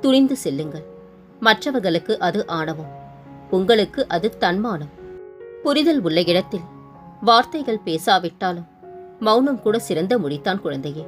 துணிந்து செல்லுங்கள். மற்றவர்களுக்கு அது ஆணவம். உங்களுக்கு அது தன்மானம். புரிதல் உள்ள இடத்தில் வார்த்தைகள் பேசாவிட்டாலும் மௌனம் கூட சிறந்த மொழித்தான் குழந்தையே.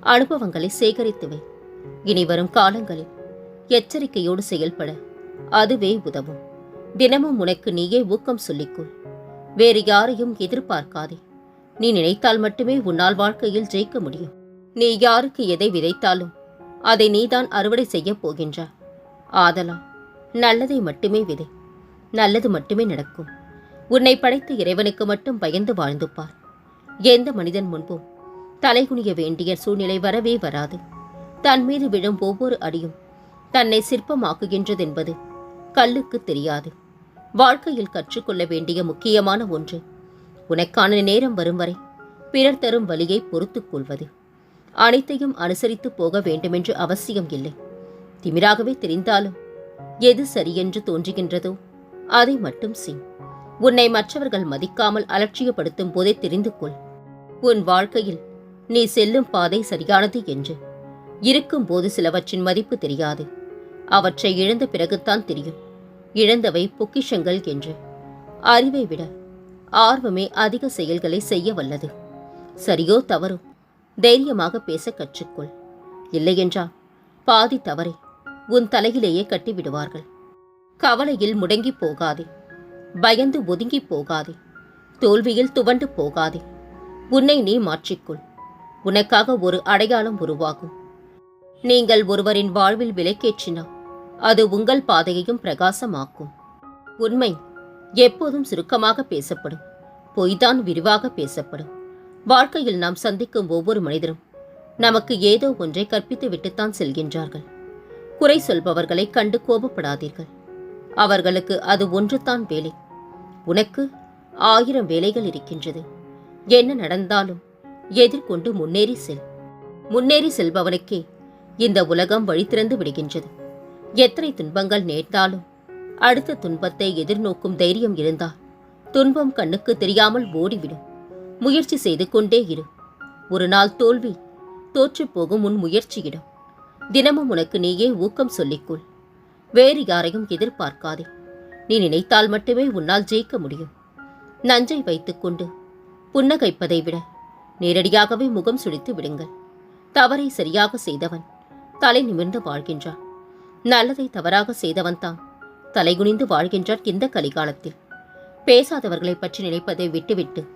அனுபவங்களை சேகரித்துவை இனி வரும் காலங்களில் எச்சரிக்கையோடு செயல்பட அதுவே உதவும். தினமும் உனக்கு நீயே ஊக்கம் சொல்லிக்கொள். வேறு யாரையும் எதிர்பார்க்காதே. நீ நினைத்தால் மட்டுமே உன்னால் வாழ்க்கையில் ஜெயிக்க முடியும். நீ யாருக்கு எதை விதைத்தாலும் அதை நீதான் அறுவடை செய்யப் போகின்றாய் ஆதலா நல்லதை மட்டுமே விதை. நல்லது மட்டுமே நடக்கும். உன்னை படைத்த இறைவனுக்கு மட்டும் பயந்து வாழ்ந்து பார். எந்த மனிதன் முன்பும் தலைகுனிய வேண்டிய சூழ்நிலை வரவே வராது. தன் மீது விழும் ஒவ்வொரு அடியும் தன்னை சிற்பமாக்குகின்றதென்பது கல்லுக்கு தெரியாது. வாழ்க்கையில் கற்றுக்கொள்ள வேண்டிய முக்கியமான ஒன்று உனக்கான நேரம் வரும் வரை பிறர் தரும் வழியை பொறுத்துக் கொள்வது. அனைத்தையும் அனுசரித்து போக வேண்டுமென்று அவசியம் இல்லை. திமிராகவே தெரிந்தாலும் எது சரியென்று தோன்றுகின்றதோ அதை மட்டும் செய். உன்னை மற்றவர்கள் மதிக்காமல் அலட்சியப்படுத்தும் போதே தெரிந்து கொள். உன் வாழ்க்கையில் நீ செல்லும் பாதை சரியானது என்று. இருக்கும்போது சிலவற்றின் மதிப்பு தெரியாது. அவற்றை இழந்த பிறகுதான் தெரியும். இழந்தவை பொக்கிஷங்கள் என்று. அறிவை விட ஆர்வமே அதிக செயல்களை செய்ய வல்லது. சரியோ தவறோ தைரியமாக பேச கற்றுக்கொள். இல்லையென்றால் பாதி தவறை. உன் தலையிலேயே கட்டி விடுவார்கள் கவலையில் முடங்கி போகாதே. பயந்து ஒதுங்கி போகாதே. தோல்வியில் துவண்டு போகாதே. உன்னை நீ மாற்றிக்கொள். உனக்காக ஒரு அடையாளம் உருவாகும். நீங்கள் ஒருவரின் வாழ்வில் விலைக்கேற்றினால் அது உங்கள் பாதையையும் பிரகாசமாக்கும். உண்மை எப்போதும் சுருக்கமாக பேசப்படும். பொய்தான் விரிவாக பேசப்படும். வாழ்க்கையில் நாம் சந்திக்கும் ஒவ்வொரு மனிதரும் நமக்கு ஏதோ ஒன்றை கற்பித்து விட்டுத்தான் செல்கின்றார்கள். குறை சொல்பவர்களை கண்டு கோபப்படாதீர்கள். அவர்களுக்கு அது ஒன்றுதான் வேலை. உனக்கு ஆயிரம் வேலைகள் இருக்கின்றது. என்ன நடந்தாலும் எதிர்கொண்டு முன்னேறி செல். முன்னேறி செல்பவனுக்கே இந்த உலகம் வழி திறந்து விடுகின்றது. எத்தனை துன்பங்கள் நேர்ந்தாலும் அடுத்த துன்பத்தை எதிர்நோக்கும் தைரியம் இருந்தால் துன்பம் கண்ணுக்கு தெரியாமல் ஓடிவிடும். முயற்சி செய்து கொண்டே இரு. ஒரு நாள் தோல்வி தோற்றுப் போகும் உன் முயற்சியிடம். தினமும் உனக்கு நீயே ஊக்கம் சொல்லிக்கொள். வேறு யாரையும் எதிர்பார்க்காதே. நீ நினைத்தால் மட்டுமே உன்னால் ஜெயிக்க முடியும். நஞ்சை வைத்துக்கொண்டு புன்னகைப்பதை விட நேரடியாகவே முகம் சுழித்து விடுங்கள். தவறை சரியாக செய்தவன் தலை நிமிர்ந்து வாழ்கின்றான். நல்லதை தவறாக செய்தவன் தான் தலைகுனிந்து வாழ்கின்றான் இந்த கலிகாலத்தில். பேசாதவர்களைப் பற்றி நினைப்பதை விட்டுவிட்டு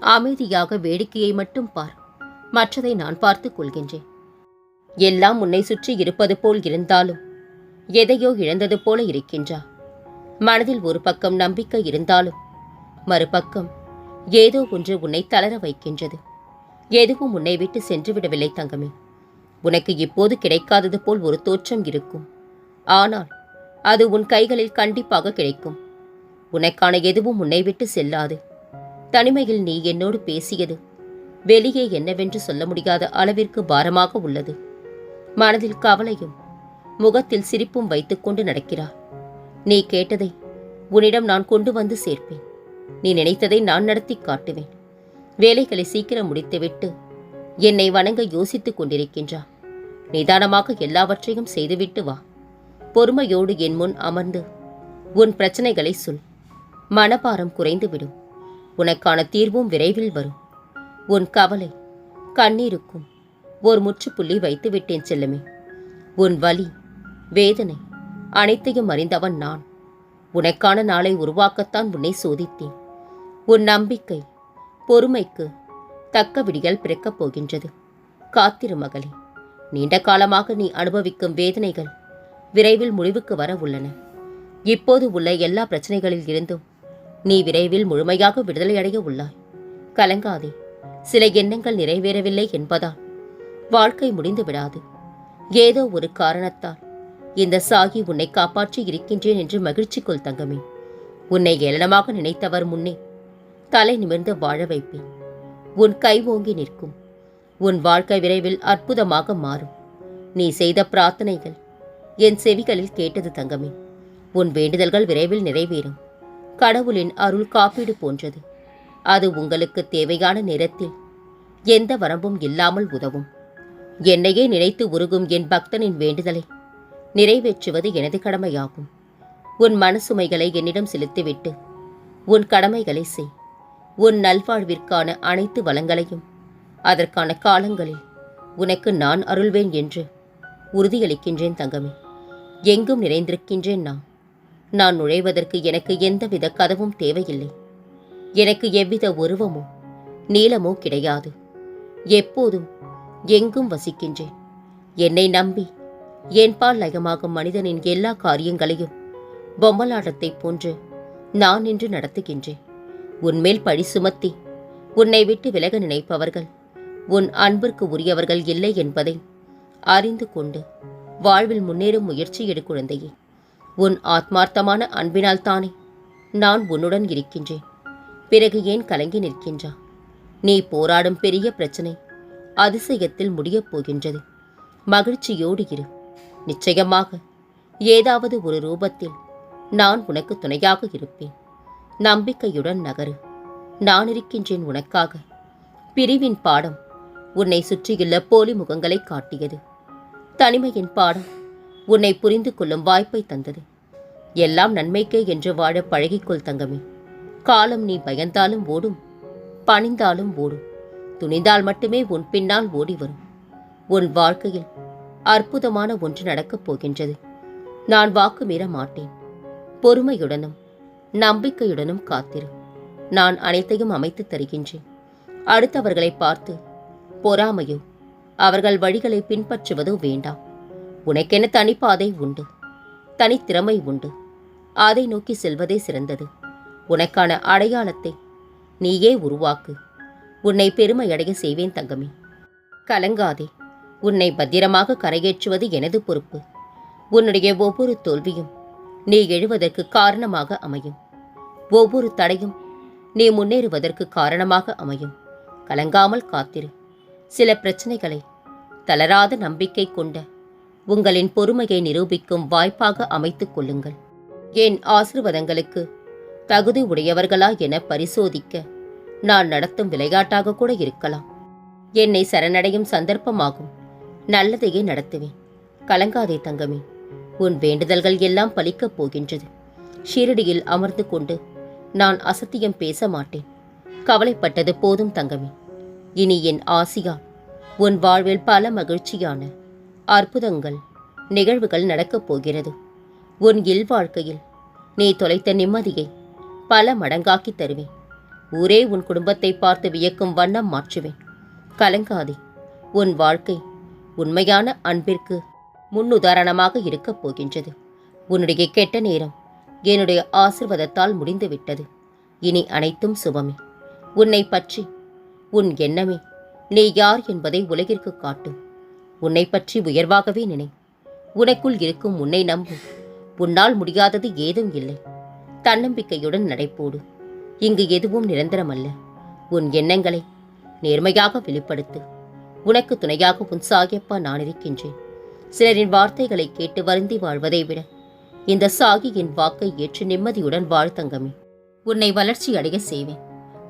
அமைதியாக வேடிக்கையை மட்டும் பார். மற்றதை நான் பார்த்துக் கொள்கின்றேன். எல்லாம் உன்னை சுற்றி இருப்பது போல் இருந்தாலும் எதையோ இழந்தது போல இருக்கின்றா. மனதில் ஒரு பக்கம் நம்பிக்கை இருந்தாலும் மறுபக்கம் ஏதோ ஒன்று உன்னை தளர வைக்கின்றது. எதுவும் உன்னை விட்டு சென்று விடவில்லை தங்கமே. உனக்கு இப்போது கிடைக்காதது போல் ஒரு தோற்றம் இருக்கும். ஆனால் அது உன் கைகளில் கண்டிப்பாக கிடைக்கும். உனக்கான எதுவும் உன்னை விட்டு செல்லாது. தனிமையில் நீ என்னோடு பேசியது. வெளியே என்னவென்று சொல்ல முடியாத அளவிற்கு பாரமாக உள்ளது. மனதில் கவலையும் முகத்தில் சிரிப்பும் வைத்துக்கொண்டு நடக்கிறார். நீ கேட்டதை உன்னிடம் நான் கொண்டு வந்து சேர்ப்பேன். நீ நினைத்ததை நான் நடத்தி காட்டுவேன். வேலைகளை சீக்கிரம் முடித்துவிட்டு என்னை வணங்க யோசித்துக் கொண்டிருக்கின்றா நிதானமாக எல்லாவற்றையும் செய்துவிட்டு வா. பொறுமையோடு என் முன் அமர்ந்து உன் பிரச்சனைகளை சொல். மனபாரம் குறைந்துவிடும். உனக்கான தீர்வும் விரைவில் வரும். உன் கவலை கண்ணீருக்கும் ஒரு முற்றுப்புள்ளி வைத்து விட்டேன் செல்லுமே. உன் வலி வேதனை அனைத்தையும் அறிந்தவன் நான். உனக்கான நாளை உருவாக்கத்தான் உன்னை சோதித்தேன். உன் நம்பிக்கை பொறுமைக்கு தக்க விடிகள் பிறக்கப் போகின்றது. காத்திரு மகளே நீண்ட காலமாக நீ அனுபவிக்கும் வேதனைகள் விரைவில் முடிவுக்கு வர உள்ளன. இப்போது உள்ள எல்லா பிரச்சனைகளில் இருந்தும் நீ விரைவில் முழுமையாக விடுதலையடைய உள்ளாய். கலங்காதே. சில எண்ணங்கள் நிறைவேறவில்லை என்பதால். வாழ்க்கை முடிந்து விடாது. ஏதோ ஒரு காரணத்தால். இந்த சாகி உன்னை காப்பாற்றி இருக்கின்றேன் என்று மகிழ்ச்சிக்குள் தங்கமே. உன்னை ஏளனமாக நினைத்தவர் முன்னே. தலை நிமிர்ந்து வாழ வைப்பேன். உன் கை ஓங்கி நிற்கும். உன் வாழ்க்கை விரைவில் அற்புதமாக மாறும். நீ செய்த பிரார்த்தனைகள். என் செவிகளில் கேட்டது தங்கமே. உன் வேண்டுதல்கள் விரைவில் நிறைவேறும். கடவுளின் அருள் காப்பீடு போன்றது. அது உங்களுக்கு தேவையான நேரத்தில் எந்த வரம்பும் இல்லாமல் உதவும். என்னையே நினைத்து உருகும் என் பக்தனின் வேண்டுதலை நிறைவேற்றுவது எனது கடமையாகும். உன் மனசுமைகளை என்னிடம் செலுத்திவிட்டு உன் கடமைகளை செய். உன் நல்வாழ்விற்கான அனைத்து வளங்களையும் அதற்கான காலங்களில் உனக்கு நான் அருள்வேன் என்று உறுதியளிக்கின்றேன் தங்கமே. எங்கும் நிறைந்திருக்கின்றேன் நான். நான் நுழைவதற்கு எனக்கு எந்தவித கதவும் தேவையில்லை. எனக்கு எவ்வித உருவமோ நீளமோ கிடையாது. எப்போதும் எங்கும் வசிக்கின்றேன். என்னை நம்பி என்பால் லயமாகும் மனிதனின் எல்லா காரியங்களையும் பொம்மலாட்டத்தைப் போன்று நான் இன்று நடத்துகின்றேன். உன்மேல் பழி சுமத்தி உன்னை விட்டு விலக நினைப்பவர்கள் உன் அன்பிற்கு உரியவர்கள் இல்லை என்பதை அறிந்து கொண்டு வாழ்வில் முன்னேறும் முயற்சி எடு குழந்தையே. உன் ஆத்மார்த்தமான அன்பினால் தானே. நான் உன்னுடன் இருக்கின்றேன். பிறகு ஏன் கலங்கி நிற்கின்றா? நீ போராடும் பெரிய பிரச்சனை. அதிசயத்தில் முடியப் போகின்றது. மகிழ்ச்சியோடு இரு. நிச்சயமாக ஏதாவது ஒரு ரூபத்தில் நான் உனக்கு துணையாக இருப்பேன். நம்பிக்கையுடன் நகரு. நான் இருக்கின்றேன் உனக்காக. பிரிவின் பாடம் உன்னை சுற்றியுள்ள போலி முகங்களை காட்டியது. தனிமையின் பாடம் உன்னை புரிந்து கொள்ளும் வாய்ப்பை தந்தது. எல்லாம் நன்மைக்கே என்று வாழ பழகிக்கொள் தங்கமே. காலம் நீ பயந்தாலும் ஓடும் பணிந்தாலும் ஓடும். துணிந்தால் மட்டுமே உன் பின்னால் ஓடி வரும். உன் வாழ்க்கையில் அற்புதமான ஒன்று நடக்கப் போகின்றது. நான் வாக்கு மீற மாட்டேன். பொறுமையுடனும் நம்பிக்கையுடனும் காத்திரு. நான் அனைத்தையும் அமைத்து தருகின்றேன். அடுத்தவர்களை பார்த்து பொறாமையோ அவர்கள் வழிகளை பின்பற்றுவதோ வேண்டாம். உனக்கென தனிப்பாதை உண்டு. தனித்திறமை உண்டு. அதை நோக்கி செல்வதே சிறந்தது. உனக்கான அடையாளத்தை நீயே உருவாக்கு. உன்னை பெருமையடைய செய்வேன் தங்கமே. கலங்காதே. உன்னை பத்திரமாக கரையேற்றுவது எனது பொறுப்பு. உன்னுடைய ஒவ்வொரு தோல்வியும் நீ எழுவதற்கு காரணமாக அமையும். ஒவ்வொரு தடையும் நீ முன்னேறுவதற்கு காரணமாக அமையும். கலங்காமல் காத்திரு. சில பிரச்சனைகளை தளராத நம்பிக்கை கொண்ட உங்களின் பொறுமையை நிரூபிக்கும் வாய்ப்பாக அமைத்துக் கொள்ளுங்கள். என் ஆசிர்வாதங்களுக்கு தகுதி உடையவர்களா என பரிசோதிக்க நான் நடத்தும் விளையாட்டாக கூட இருக்கலாம். என்னை சரணடையும் சந்தர்ப்பமாகும். நல்லதையே நடத்துவேன். கலங்காதே தங்கமே. உன் வேண்டுதல்கள் எல்லாம் பலிக்கப் போகின்றது. ஷீரடியில் அமர்ந்து கொண்டு நான் அசத்தியம் பேச மாட்டேன். கவலைப்பட்டது போதும் தங்கமே. இனி என் ஆசியா உன் வாழ்வில் பல மகிழ்ச்சியான அற்புதங்கள் நிகழ்வுகள் நடக்கப் போகிறது. உன் இல்வாழ்க்கையில் நீ தொலைத்த நிம்மதியை பல மடங்காக்கி தருவேன். ஊரே உன் குடும்பத்தை பார்த்து வியக்கும் வண்ணம் மாற்றுவேன். கலங்காதே உன் வாழ்க்கை உண்மையான அன்பிற்கு முன்னுதாரணமாக இருக்கப் போகின்றது. உன்னுடைய கெட்ட நேரம் என்னுடைய ஆசிர்வாதத்தால் முடிந்துவிட்டது. இனி அனைத்தும் சுபமே. உன்னை பற்றி உன் எண்ணமே நீ யார் என்பதை உலகிற்கு காட்டும். உன்னை பற்றி உயர்வாகவே நினை. உனக்குள் இருக்கும் உன்னை நம்பு. உன்னால் முடியாதது ஏதும் இல்லை. தன்னம்பிக்கையுடன் நடைபோடு. இங்கு எதுவும் நிரந்தரமல்ல. உன் எண்ணங்களை நேர்மையாக வெளிப்படுத்து. உனக்கு துணையாக உன் சாகியப்பா நான் இருக்கின்றேன். சிலரின் வார்த்தைகளை கேட்டு வருந்தி வாழ்வதை விட இந்த சாகியின் வாக்கை ஏற்று நிம்மதியுடன் வாழ் தங்கமே. உன்னை வளர்ச்சி அடைய செய்வேன்.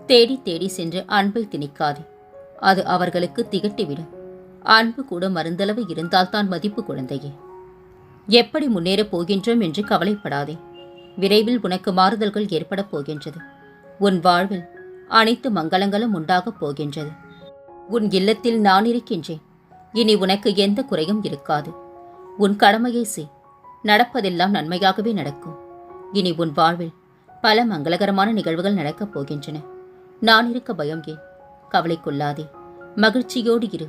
தேடி தேடி சென்று அன்பை திணிக்காதே. அது அவர்களுக்கு திகட்டிவிடும். அன்பு கூட மருந்தளவு இருந்தால்தான் மதிப்பு குழந்தையே. எப்படி முன்னேறப் போகின்றோம் என்று கவலைப்படாதே. விரைவில் உனக்கு மாறுதல்கள் ஏற்படப் போகின்றது. உன் வாழ்வில் அனைத்து மங்களங்களும் உண்டாகப் போகின்றது. உன் இல்லத்தில் நான் இருக்கின்றேன். இனி உனக்கு எந்த குறையும் இருக்காது. உன் கடமையை செய். நடப்பதெல்லாம் நன்மையாகவே நடக்கும். இனி உன் வாழ்வில் பல மங்களகரமான நிகழ்வுகள் நடக்கப் போகின்றன. நான் இருக்க பயம் ஏன்? கவலைக்குள்ளாதே மகிழ்ச்சியோடு இரு.